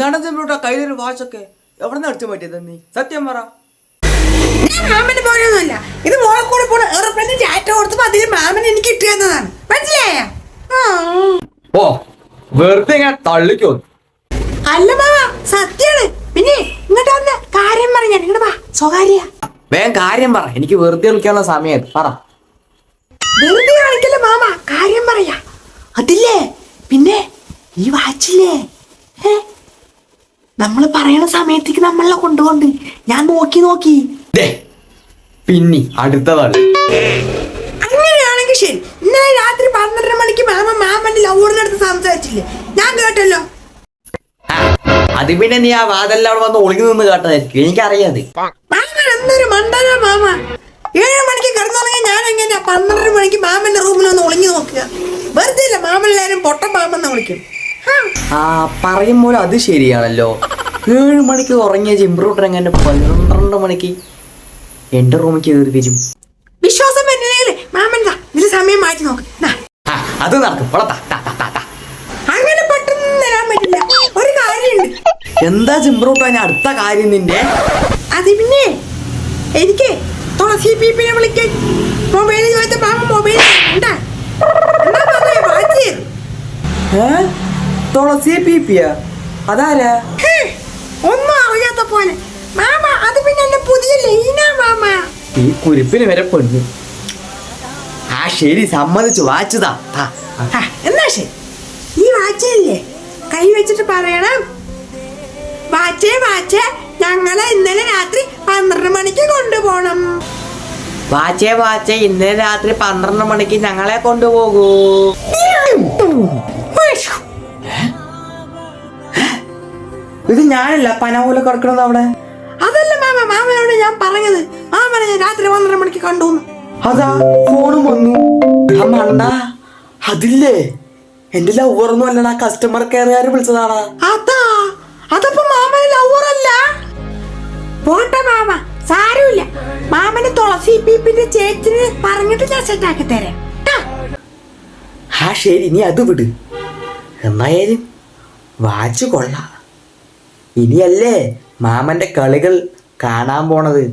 നടന്നിട്ട് കയ്യിലൊരു വാച്ചൊക്കെ എവിടെ നിന്ന് അടിച്ചു പറ്റിയത് നീ? സത്യം പറ. ഞാൻ മാമന് പോലെയൊന്നുമല്ല. ഇത് മോളെ കൂടെ പോണ എയർപ്ലെയിന് ചാറ്റ കൊടുത്തപ്പോ അതിന് മാമൻ എനിക്ക് കിട്ടിയെന്നതാണ് മനസ്സിലായ? ഓ വെറുതെ ഞാൻ തള്ളിക്കോ. അല്ല മാമ സത്യാണ്. പിന്നെ ഇങ്ങോട്ട് വന്ന് കാര്യം പറ ഞാൻ. ഇങ്ങോട്ട് വാ സ്വകാര്യ. വേഗം കാര്യം പറ. എനിക്ക് വെറുതെ കളിക്കാനുള്ള സമയം പറ. വെറുതെ കാണിക്കല്ല മാമ? കാര്യം പറയാ. അതില്ലേ? പിന്നെ ഈ വാച്ചില്ലേ? ഏ നമ്മൾ പറയണ സമയത്തേക്ക് നമ്മളെ കൊണ്ടുകൊണ്ട് ഞാൻ നോക്കി നോക്കി. പിന്നെ പിന്നി അടുത്തതാണ് അങ്ങനെയാണെങ്കിൽ ശരി. ഇന്നലെ രാത്രി പന്ത്രണ്ടര മണിക്ക് മാമ മാമന്റെ ലവറിന്റെ അടുത്ത് സംസാരിച്ചില്ലേ? ഞാൻ കേട്ടല്ലോ. അത് പിന്നെ നീ ആ വാതെല്ലാം വന്ന് ഒളിഞ്ഞു നിന്ന് കേട്ടതായിരിക്കും. എനിക്കറിയാതെ മാമ എന്തൊരു മണ്ടനാ മാമ. ഏഴ് മണിക്ക് കിടന്നുറങ്ങി ഞാൻ എങ്ങനെയാ പന്ത്രണ്ടര മണിക്ക് മാമന്റെ റൂമിൽ ഒന്ന് ഒളിഞ്ഞു നോക്കുക വെറുതെ ഇല്ല മാമൻ എല്ലാരും പൊട്ട വിളിക്കും? ആ, പറയുമ്പോൾ അത് ശരിയാണല്ലോ. ഏഴ് മണിക്ക് ഉറങ്ങിയ ചെമ്പ്രൂട്ടർ എങ്ങനെ പന്ത്രണ്ട് മണിക്ക് എന്റെ റൂമിൽ കയറി വരും. വിശ്വാസം സമയം മാറ്റി നോക്ക്. ആ, അത് നടക്കും. അങ്ങനെ പെട്ടെന്ന് തരാൻ പറ്റില്ല. ഒരു കാര്യമുണ്ട്. എന്താ ജിംബ്രൂട്ടൻ അടുത്ത കാര്യം നിന്റെ അത് പിന്നെ എനിക്ക് തുളസി പീപ്പിനെ വിളിക്കാൻ മൊബൈലിൽ ഏ? തുളസി പീപ്പിയ? അതാരാ? ഹേ, ഒന്നും അറിയാത്ത പോലെ. മാമ അത് പിന്നെ പുതിയ ലൈനാ മാമ. ഈ കുരിപ്പിന് വരെ പെണ്ണു ആ ശരി സമ്മതിച്ചു വാച്ചുതാ എന്നാ ശരി. ഈ കൈ വെച്ചിട്ട് പറയണം. വാച്ചേ വാച്ചേ ഞങ്ങളെ ഇന്നലെ രാത്രി പന്ത്രണ്ട് മണിക്ക് കൊണ്ടുപോകണം. വാച്ചേ വാച്ചേ ഇന്നലെ രാത്രി പന്ത്രണ്ട് മണിക്ക് ഞങ്ങളെ കൊണ്ടുപോകൂ. ഇത് ഞാനല്ല പന പോലെ കിടക്കണത് അവിടെ. അതല്ല മാമ മാമനോട് ഞാൻ പറഞ്ഞത്. മാമനെ ഞാൻ രാത്രി പന്ത്രണ്ട് മണിക്ക് കണ്ടു അതാ ഫോണും വന്നു. ആ മണ്ണ അതില്ലേ? എന്റെ ലവറൊന്നും അല്ലടാ കസ്റ്റമർ കെയർകാര് വിളിച്ചതാടാ. അതാ അതപ്പോ മാമന് ലവറല്ല പോട്ടെ മാമ സാരമില്ല. മാമന് തുളസി പീപ്പിന്റെ ചേച്ചിന് പറഞ്ഞിട്ട് ഞാൻ സെറ്റാക്കി തരാം. ഹാ ആ ശരി നീ അത് വിട്. എന്നായാലും വാച്ച് കൊള്ളാം. ഇനിയല്ലേ മാമന്റെ കളികൾ കാണാൻ പോണത്.